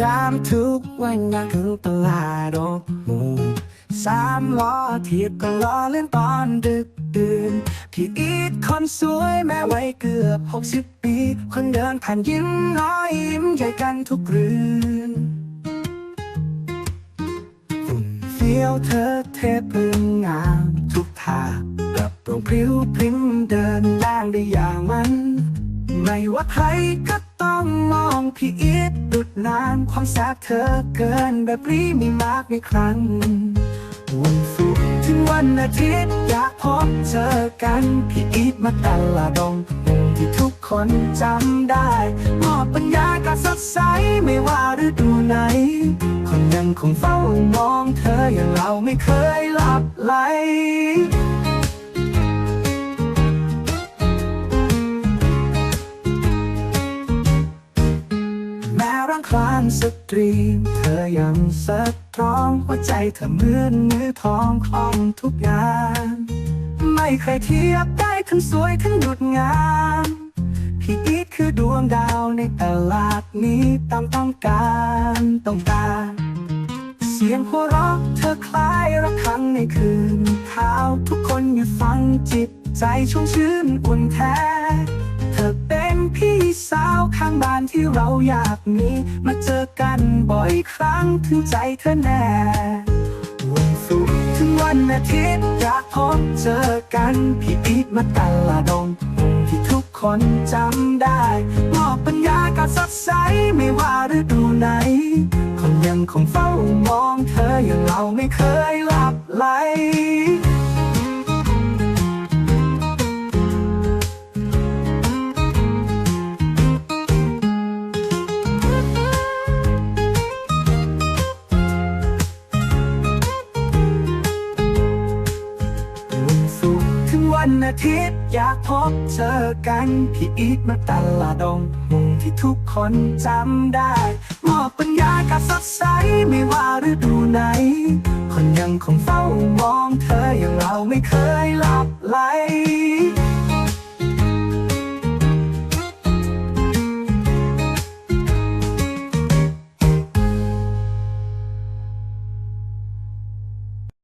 ยามทุกวันงานถึงตลาดอกมูสามล้อเทียบก็ล้อเล่นตอนดึกดื่นพี่อีทคนสวยแม้วัยเกือบหกสิบปี คนเดินผ่านยิ้มน้อยยิ้มใหญ่กันทุกรืนหุ่นเฟี้ยวเธอเทพึงงามทุกท่าแบบโปรงพริ้วพริ้มเดินแรงได้อย่างมัน ไม่ว่าใครก็ องมองพี่อีทดุดน้ำความแซ่บเธอเกินแบบนี้มีมากในครั้ง วันศุกร์ถึงวันอาทิตย์อยากพบเจอกันพี่อีทมาตลาดดงที่ทุกคนจำได้ มอบปัญญากาศสดใสไม่ว่าฤดูไหน คนยังคงเฝ้ามองเธออย่างเราไม่เคยหลับไหล แม้ร่างคลานสตรีม เธอยังสตรองหัวใจเธอเหมือนมือทองคล่องทุกงานไม่ใครเทียบได้ทั้งสวยทั้งดุดงามพี่อีทคือดวงดาวในตลาดนี้ตามต้องการต้องการ เสียงหัวเราะเธอคล้ายระฆังในคืนเท้าทุกคนอยู่ฟังจิตใจชุ่มชื่นอุ่นแท้ พี่สาวข้างบ้านที่เราอยากมี มาเจอกันบ่อยครั้งถึงใจเธอแน่วันศุกร์ถึงวันอาทิตย์อยากพบเจอกันพี่อีทมาตลาดงที่ทุกคนจำได้มอบปัญญากาศสดใสไม่ว่าฤดูไหนคนยังคงเฝ้ามองเธออย่างเราไม่เคยหลับไหล วันอาทิตย์อยากพบเจอกันพี่อีทมาตลาดงมุมที่ทุกคนจำได้ มอบปัญญากับสดใสไม่ว่าฤดูไหน คนยังคงเฝ้ามองเธออย่างเราไม่เคยหลับไหล